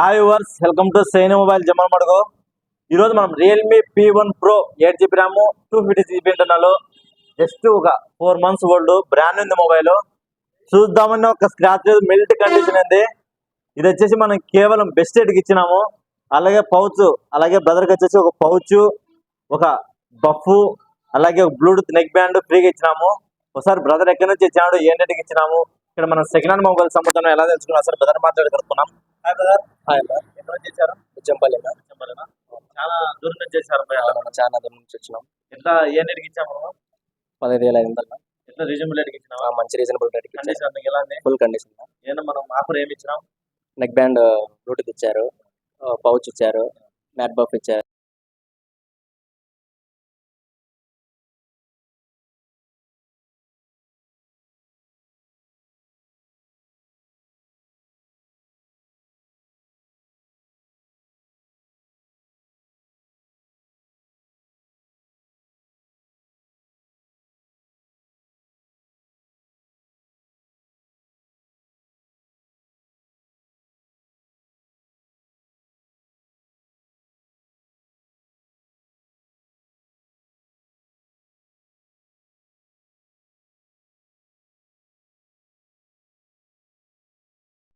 Hi verse welcome to sign mobile Jammalamadugu ఈరోజు మనం Realme P one Pro eight GB RAM two fifty GB internal just ఒక four months old brand ఉంది mobile చూద్దామని ఒక scratch మిల్ట్ condition ఉంది ఇది వచ్చేసి మనం కేవలం బెస్ట్ రేట్కి ఇచ్చినాము. అలాగే పౌచ్ అలాగే బ్రదర్కి వచ్చేసి ఒక పౌచ్ ఒక బఫ్ అలాగే ఒక బ్లూటూత్ నెక్ బ్యాండ్ ఫ్రీగా ఇచ్చినాము. ఒకసారి బ్రదర్ ఎక్కడి నుంచి ఇచ్చినాడు ఏ రేట్కి ఇచ్చినాము? ఇక్కడ మనం సెకండ్ హ్యాండ్ మొబైల్ సంబంధం ఎలా తెలుసుకున్నాం సార్ బ్రదర్ మాట్లాడి హాయ్ బ్రదర్ హాయ్ ఎక్కడ చేశారు? చాలా దూరం నుంచి చేశారు. చాలా దూరం నుంచి వచ్చినాం. ఎట్లా ఏ రేట్కి ఇచ్చాము? మనం? పదహైదు వేల ఐదు వందల. రీజనబుల్ రేట్కి మంచి రీజనబుల్ రేట్కి కండిషన్ ఎలా ఫుల్ కండిషన్ ఏమన్నా మనం ఆఫర్ ఏమి ఇచ్చినాం? నెక్ బ్యాండ్ బ్లూటూత్ ఇచ్చారు పౌచ్ ఇచ్చారు. మ్యాట్ బఫ్ ఇచ్చారు.